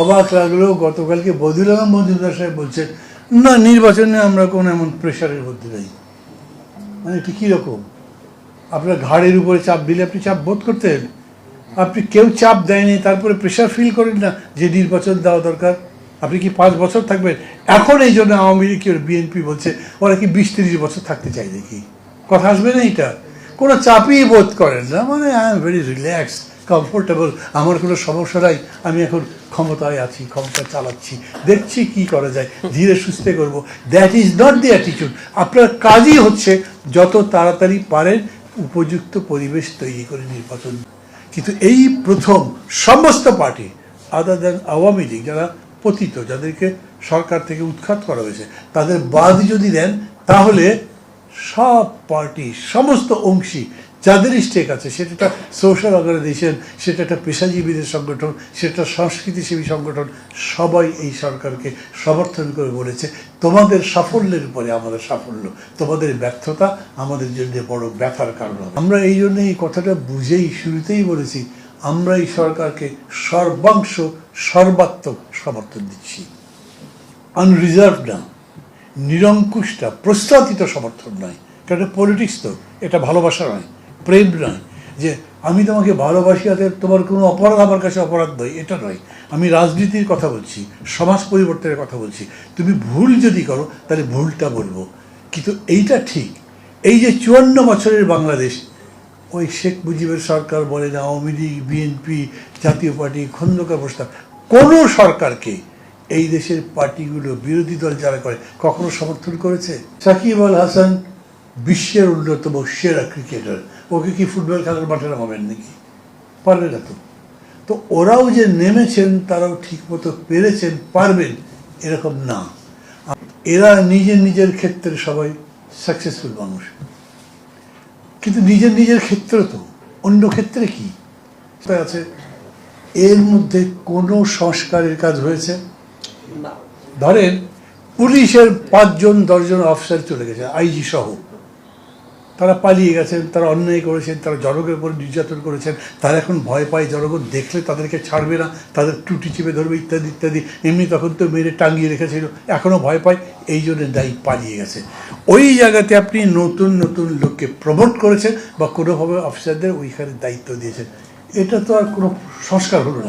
অবাক লাগলেও গতকালকে বদিউল আলম মজুমদার সাহেব বলছেন, না, নির্বাচনে আমরা কোনো এমন প্রেশারের মধ্যে নেই। মানে এটা কীরকম আপনার ঘাড়ের উপরে চাপ দিলে আপনি চাপ বোধ করতেন? আপনি কেউ চাপ দেয়নি, তারপরে প্রেশার ফিল করেন না যে নির্বাচন দেওয়া দরকার? আপনি কি পাঁচ বছর থাকবেন? এখন এই জন্য আওয়ামী লীগ বিএনপি বলছে, ওরা কি বিশ তিরিশ বছর থাকতে চাই দেখি কথা আসবে না এটা। কোনো চাপই বোধ করেন না মানে I am very relax comfortable আমার কোনো সমস্যা নাই। আমি এখন ক্ষমতায় আছি, ক্ষমতা চালাচ্ছি। দেখছি কি করা যায়। ধীরে সুস্থে করব। That is not the attitude আপনার কাজই হচ্ছে যত তাড়াতাড়ি পারেন উপযুক্ত পরিবেশ তৈরি করে নির্বাচন। কিন্তু এই প্রথম সমস্ত party other then Awami League, যারা পতিত, যাদেরকে সরকার থেকে উৎখাত করা হয়েছে, তাদের বাদ যদি দেন, তাহলে সব পার্টি, সমস্ত অংশী যাদের স্টেক আছে, সেটা একটা সোশ্যাল অর্গানাইজেশন সেটা একটা পেশাজীবীদের সংগঠন, সেটা সংস্কৃতিসেবী সংগঠন, সবাই এই সরকারকে সমর্থন করে বলেছে। তোমাদের সাফল্যের উপরে আমাদের সাফল্য, তোমাদের ব্যর্থতা আমাদের জন্য বড় ব্যথার কারণ আমরা এই জন্য এই কথাটা বুঝেই শুরুতেই বলেছি, আমরা এই সরকারকে সর্বাংশ, সর্বাত্মক সমর্থন দিচ্ছি। আনরিজার্ভ না, নিরঙ্কুশটা, প্রস্তাবিত সমর্থন নয়। কারণ পলিটিক্স তো, এটা ভালোবাসা নয়। প্রেম নয়, যে আমি তোমাকে ভালোবাসি আর তোমার কোনো অপরাধ আমার কাছে অপরাধ নয়, এটা নয়। আমি রাজনীতির কথা বলছি, সমাজ পরিবর্তনের কথা বলছি। তুমি ভুল যদি করো, তাহলে ভুলটা বলব। কিন্তু এইটা ঠিক। এই যে চুয়ান্ন বছরের বাংলাদেশ, ওই শেখ মুজিবের সরকার বলেন Awami League, BNP, Jatiya Party, Khandakar প্রস্তাব, কোনো সরকারকে এই দেশের পার্টিগুলো বিরোধী দল যারা করে, কখনো সমর্থন করেছে? সাকিব আল হাসান বিশ্বের অন্যতম সেরা ক্রিকেটার। ওকে কি ফুটবল খেলার মাঠে নামাবেন নাকি? পারবে না তো। তো ওরাও যে নেমেছেন তারাও ঠিকমতো পেরেছেন পারবেন এরকম না। এরা নিজের নিজের ক্ষেত্রে সবাই সাকসেসফুল মানুষ। কিন্তু নিজের নিজের ক্ষেত্রে তো। অন্য ক্ষেত্রে কি? আছে? এর মধ্যে কোনো সংস্কারের কাজ হয়েছে? না। ধরেন পুলিশের পাঁচজন দশজন অফিসার চলে গেছে আইজি সহ। তারা পালিয়ে গেছেন, তারা অন্যায় করেছেন, তারা জনগণের উপর নির্যাতন করেছেন, তারা এখন ভয় পায় জনগণ দেখলে তাদেরকে ছাড়বে না, তাদের টুটি চেপে ধরবে ইত্যাদি ইত্যাদি। এমনি তখন তো মেরে টাঙিয়ে রেখেছিল এখনও ভয় পায়, এই জন্য দায়ী পালিয়ে গেছে। ওই জায়গাতে আপনি নতুন নতুন লোককে প্রমোট করেছেন বা কোনোভাবে অফিসারদের ওইখানে দায়িত্ব দিয়েছেন। এটা তো আর কোনো সংস্কার হলো না।